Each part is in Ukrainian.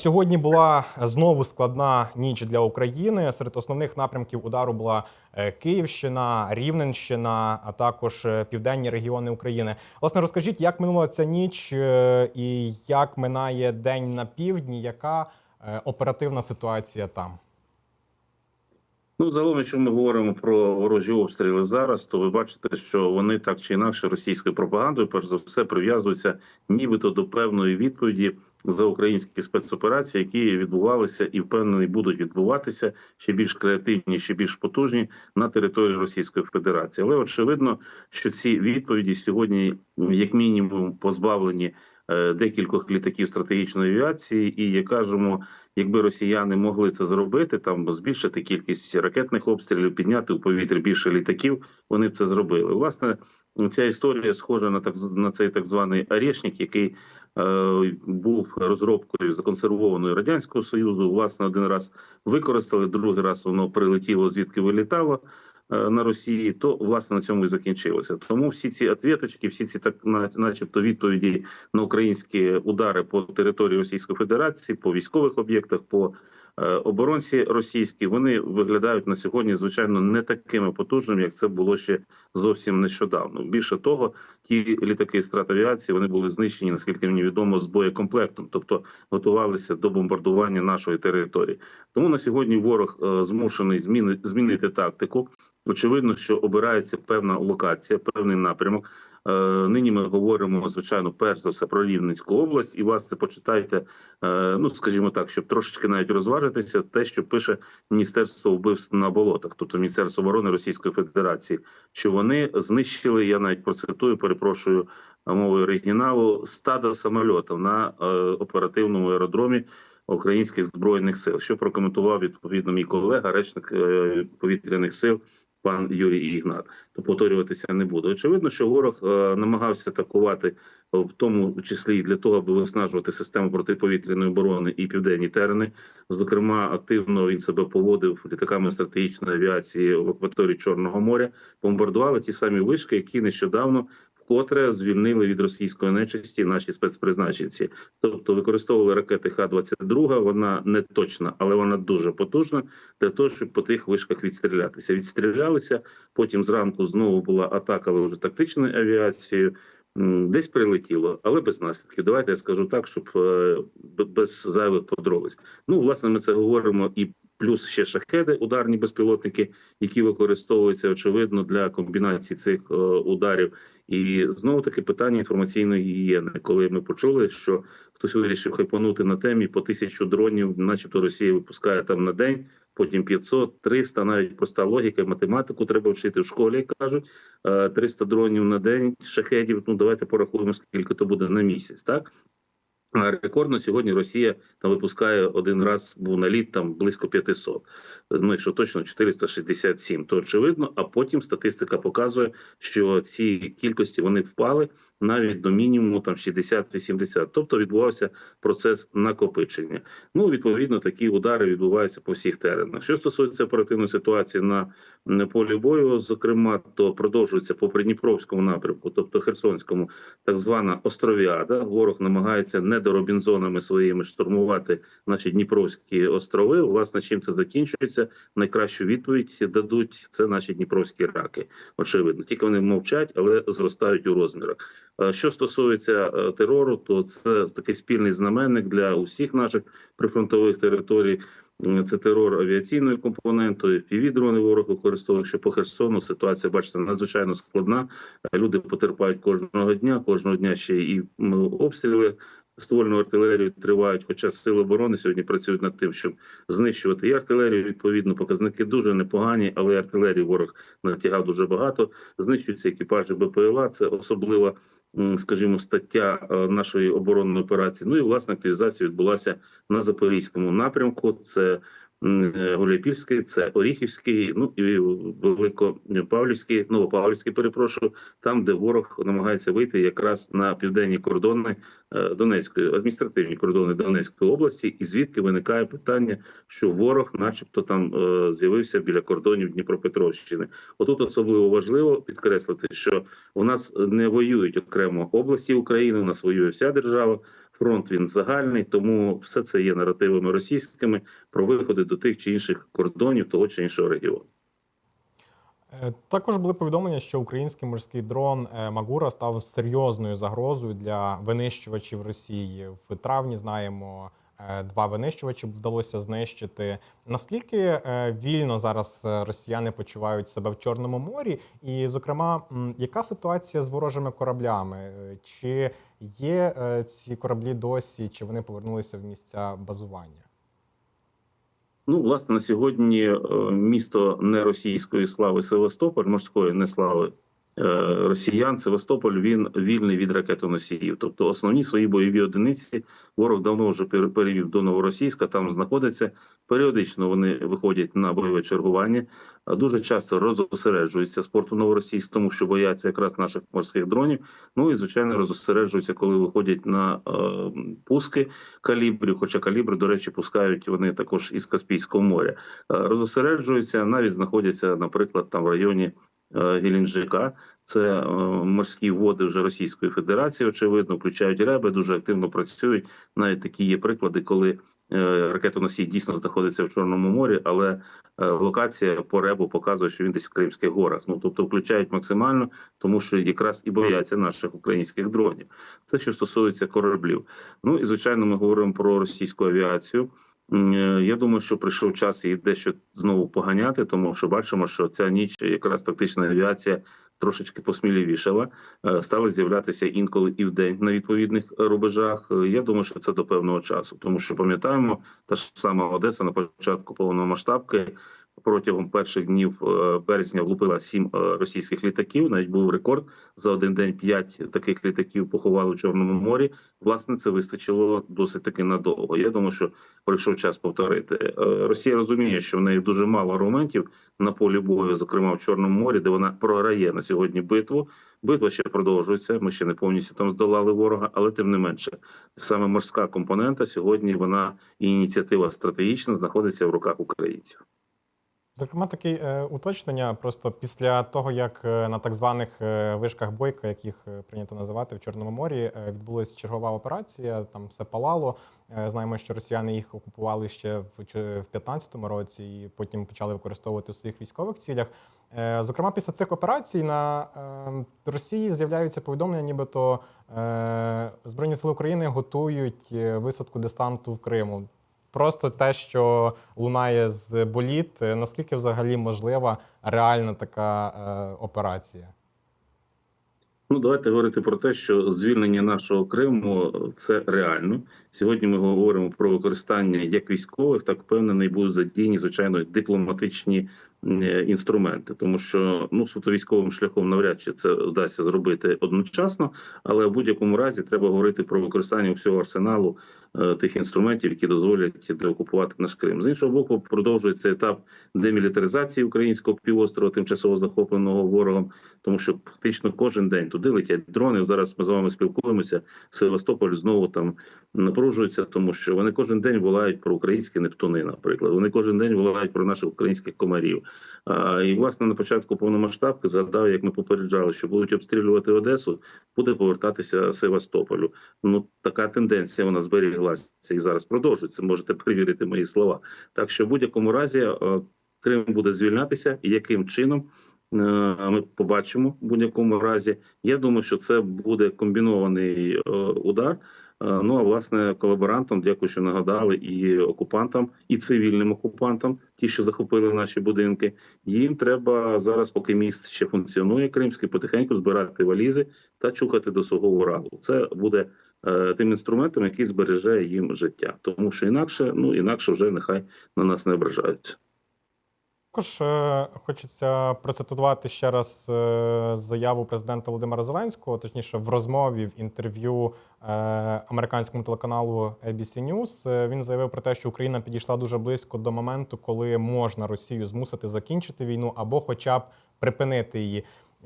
Сьогодні була знову складна ніч для України. Серед основних напрямків удару була е, Київщина, Рівненщина, а також е, південні регіони України. Власне, розкажіть, як минула ця ніч е, і як минає день на півдні? Яка оперативна ситуація там? Ну, загалом, якщо ми говоримо про ворожі обстріли зараз, то ви бачите, що вони так чи інакше російською пропагандою, перш за все, прив'язуються нібито до певної відповіді за українські спецоперації, які відбувалися і впевнений будуть відбуватися ще більш креативні, ще більш потужні на території Російської Федерації. Але очевидно, що ці відповіді сьогодні, як мінімум, позбавлені декількох літаків стратегічної авіації, і кажемо, якби росіяни могли це зробити, там збільшити кількість ракетних обстрілів, підняти у повітря більше літаків, вони б це зробили. Власне, ця історія схожа на так на цей так званий Орешник, який е, був розробкою законсервованою радянського союзу. Власне, один раз використали, другий раз воно прилетіло звідки вилітало. Е, На Росії, то власне на цьому і закінчилося. Тому всі ці ответочки, всі ці так, начебто, відповіді на українські удари по території Російської Федерації, по військових об'єктах, по е, оборонці російській, вони виглядають на сьогодні, звичайно, не такими потужними, як це було ще зовсім нещодавно. Більше того, ті літаки стратавіації вони були знищені, наскільки мені відомо, з боєкомплектом, тобто готувалися до бомбардування нашої території. Тому на сьогодні ворог е, змушений зміни, змінити тактику. Очевидно, що обирається певна локація, певний напрямок. Е, Нині ми говоримо звичайно, перш за все про Рівненську область, і вас це почитайте. е, Ну скажімо так, щоб трошечки навіть розважитися, те, що пише Міністерство вбивств на болотах, тобто Міністерство оборони Російської Федерації, що вони знищили. Я навіть процитую, перепрошую мовою оригіналу стадо самольотів на е, оперативному аеродромі. Українських збройних сил, що прокоментував відповідно мій колега, речник повітряних сил пан Юрій Ігнат. То повторюватися не буду. Очевидно, що ворог е, намагався атакувати, е, в тому числі і для того, аби виснажувати систему протиповітряної оборони і південні терени. Зокрема, активно він себе поводив літаками стратегічної авіації в акваторії Чорного моря. Бомбардували ті самі вишки, які нещодавно вкотре звільнили від російської нечисті наші спецпризначенці. Тобто використовували ракети Х-22, Вона не точна, але вона дуже потужна для того, щоб по тих вишках відстрілятися. Відстрілялися. Потім зранку знову була атака, але вже тактичною авіацією. Десь прилетіло, але без наслідків. Давайте я скажу так, щоб е, без зайвих подробиць. Ну, власне, ми це говоримо і плюс ще шахеди, ударні безпілотники, які використовуються очевидно для комбінації цих е, ударів. І знову таки питання інформаційної гігієни, коли ми почули, що хтось вирішив хайпанути на темі по тисячу дронів, начебто Росія випускає там на день. Потім 500, 300, навіть проста логіка, математику треба вчити в школі. Кажуть Е, 300 дронів на день, шахедів. Ну давайте порахуємо, скільки то буде на місяць. Так рекордно сьогодні Росія там випускає один раз був наліт там близько 500. Ну якщо точно 467, то очевидно. А потім статистика показує, що ці кількості вони впали навіть до мінімуму там 60-80. Тобто відбувався процес накопичення. Ну відповідно, такі удари відбуваються по всіх теренах. Що стосується оперативної ситуації на полі бою, зокрема, то продовжується по Придніпровському напрямку, тобто Херсонському, так звана островіада. Ворог намагається недоробінзонами своїми штурмувати наші Дніпровські острови. Власне, чим це закінчується? Найкращу відповідь дадуть це наші Дніпровські раки. Очевидно, тільки вони мовчать, але зростають у розмірах. Е, Що стосується е, терору, то це такий спільний знаменник для усіх наших прифронтових територій. Це терор авіаційною компонентою, півдрони ворог використовує. Що по Херсону ситуація, бачите, надзвичайно складна. Е, Люди потерпають кожного дня, кожного дня ще і обстріли. Ствольну артилерію тривають, хоча сили оборони сьогодні працюють над тим, щоб знищувати і артилерію. Відповідно, показники дуже непогані, але артилерії ворог натягав дуже багато. Знищуються екіпажі БПЛА. Це особлива, скажімо, стаття е, нашої оборонної операції. Ну і власне активізація відбулася на запорізькому напрямку. Це Гуляйпільський, це Оріхівський, ну і Великопавлівський, Новопавлівський, перепрошую, там, де ворог намагається вийти якраз на південні кордони е, Донецької, адміністративні кордони Донецької області, і звідки виникає питання, що ворог, начебто, там е, з'явився біля кордонів Дніпропетровщини. Отут особливо важливо підкреслити, що у нас не воюють окремо області України, у нас воює вся держава. Фронт він загальний, тому все це є наративами російськими про виходи до тих чи інших кордонів того чи іншого регіону. Е, Також були повідомлення, що український морський дрон е, Магура став серйозною загрозою для винищувачів Росії. В травні знаємо, два винищувачі вдалося знищити. Наскільки е, вільно зараз е, росіяни почувають себе в Чорному морі? І, зокрема, яка ситуація з ворожими кораблями? Е, Чи є е, ці кораблі досі, чи вони повернулися в місця базування? Ну, власне, на сьогодні е, місто не російської слави Севастополь, морської не слави е, росіян. Севастополь він вільний від ракетоносіїв. Тобто основні свої бойові одиниці ворог давно вже пере- перевів до новоросійська. Там знаходиться періодично. Вони виходять на бойове чергування. Дуже часто розосереджуються з порту Новоросійськ, тому що бояться якраз наших морських дронів. Ну і звичайно розосереджуються, коли виходять на е, пуски калібрів. Хоча калібри, до речі, пускають вони також із Каспійського моря. Е, Розосереджуються, навіть знаходяться, наприклад, там в районі е, Геленджика. Це е, морські води вже Російської Федерації, очевидно, включають реби, дуже активно працюють. Навіть такі є приклади, коли е, ракетоносій дійсно знаходиться в Чорному морі, але е, локація по ребу показує, що він десь в Кримських горах. Ну тобто включають максимально, тому що якраз і бояться наших українських дронів. Це що стосується кораблів. Ну і звичайно, ми говоримо про російську авіацію. Е, Я думаю, що прийшов час її дещо знову поганяти, тому що бачимо, що ця ніч якраз тактична авіація трошечки посміливішала, стала стали з'являтися інколи і в день на відповідних рубежах. Е, Я думаю, що це до певного часу, тому що пам'ятаємо, та ж сама Одеса на початку повномасштабки протягом перших днів е, березня влупила сім е, російських літаків. Навіть був рекорд за один день п'ять таких літаків поховали в Чорному морі. Власне, це вистачило досить таки надовго. Я думаю, що прийшов час повторити. Е, Росія розуміє, що в неї дуже мало аргументів на полі бою, зокрема в Чорному морі, де вона програє на сьогодні битву. Битва ще продовжується. Ми ще не повністю там здолали ворога, але тим не менше, саме морська компонента сьогодні вона і ініціатива стратегічна знаходиться в руках українців. Зокрема, таке е, уточнення просто після того, як е, на так званих е, вишках бойка, як їх е, прийнято називати в Чорному морі, відбулася чергова операція. Там все палало. Знаємо, що росіяни їх окупували ще в чо- в 15-му році, і потім почали використовувати у своїх військових цілях. Зокрема, після цих операцій на е, Росії з'являються повідомлення, нібито Збройні сили України готують висадку десанту в Криму. Просто те, що лунає з боліт, е, наскільки взагалі можлива реальна така е, операція? Ну, давайте говорити про те, що звільнення нашого Криму е, це реально. Сьогодні ми говоримо про використання як військових, так впевнений будуть задіяні звичайно дипломатичні інструменти, тому що ну суто військовим шляхом навряд чи це вдасться зробити одночасно, але в будь-якому разі треба говорити про використання всього арсеналу е, тих інструментів, які дозволять деокупувати наш Крим. З іншого боку, продовжується етап демілітаризації українського півострова, тимчасово захопленого ворогом, тому що фактично кожен день туди летять дрони. Зараз ми з вами спілкуємося. Севастополь знову там напружується, тому що вони кожен день волають про українські нептуни. Наприклад, вони кожен день волають про наших українських комарів. І власне на початку повномасштабки згадав, як ми попереджали, що будуть обстрілювати Одесу, буде повертатися Севастополю. Ну така тенденція вона зберіглася і зараз продовжується. Можете перевірити мої слова. Так що в будь-якому разі Крим буде звільнятися, і яким чином ми побачимо в будь-якому разі. Я думаю, що це буде комбінований е, удар. Е, Ну а власне колаборантам, дякую, що нагадали, і окупантам, і цивільним окупантам, ті, що захопили наші будинки. Їм треба зараз, поки міст ще функціонує кримський, потихеньку збирати валізи та чухати до свого Уралу. Це буде е, тим інструментом, який збереже їм життя, тому що інакше, ну інакше вже нехай на нас не ображаються. Також е, хочеться процитувати ще раз е, заяву президента Володимира Зеленського, точніше, в розмові в інтерв'ю е, американському телеканалу ABC News. Він заявив про те, що Україна підійшла дуже близько до моменту, коли можна Росію змусити закінчити війну або, хоча б припинити її.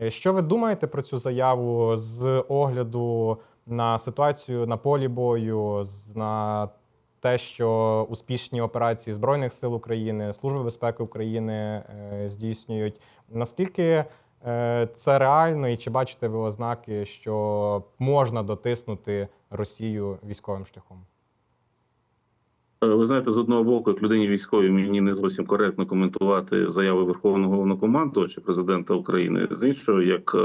Що ви думаєте про цю заяву з огляду на ситуацію на полі бою, на те, що успішні операції Збройних сил України, Служби безпеки України е, здійснюють. Наскільки е, це реально, і чи бачите ви ознаки, що можна дотиснути Росію військовим шляхом? Е, Ви знаєте, з одного боку, як людині військовій, мені не зовсім коректно коментувати заяви Верховного головнокомандувача президента України. З іншого, як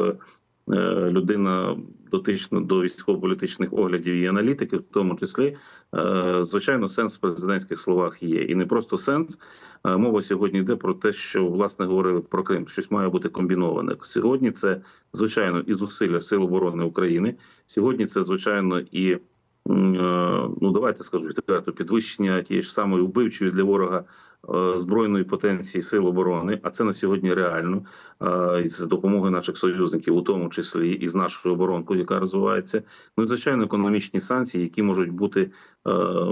людина дотична до військово-політичних оглядів і аналітики, в тому числі, е, звичайно, сенс в президентських словах є, і не просто сенс. Е, Мова сьогодні йде про те, що власне говорили про Крим. Щось має бути комбіноване. Сьогодні це звичайно і зусилля Сил оборони України. Сьогодні це звичайно і е, ну давайте скажу підвищення тієї ж самої вбивчої для ворога е, збройної потенції сил оборони. А це на сьогодні реально з із допомогою наших союзників, у тому числі і з нашою оборонкою, яка розвивається. Ну і звичайно, економічні санкції, які можуть бути е,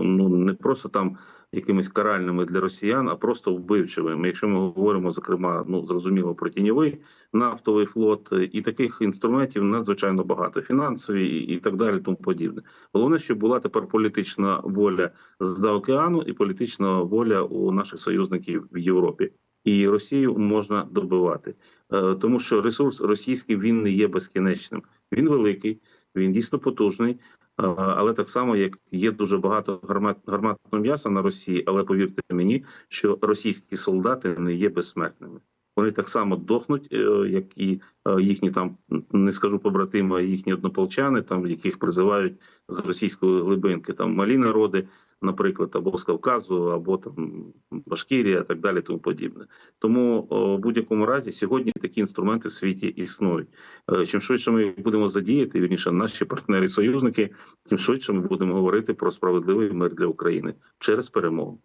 ну не просто там якимись каральними для росіян, а просто вбивчими. Якщо ми говоримо зокрема, ну зрозуміло про тіньовий нафтовий флот і таких інструментів надзвичайно багато, фінансові і, і так далі, тому подібне. Головне, щоб була тепер політична воля з-за океану і політична воля у наших союзників в Європі. І Росію можна добивати, Е, тому що ресурс російський він не є безкінечним. Він великий, він дійсно потужний. Е, Але так само, як є дуже багато гармат, гарматного м'яса на Росії, але повірте мені, що російські солдати не є безсмертними. Вони так само дохнуть, е, як і е, їхні там не скажу побратими, а їхні однополчани, там яких призивають з російської глибинки, там малі народи, наприклад, або з Кавказу, або там Башкірія, так далі, тому подібне. Тому в будь-якому разі сьогодні такі інструменти в світі існують. Е, Чим швидше ми їх будемо задіяти, вірніше, наші партнери-союзники, тим швидше ми будемо говорити про справедливий мир для України через перемогу.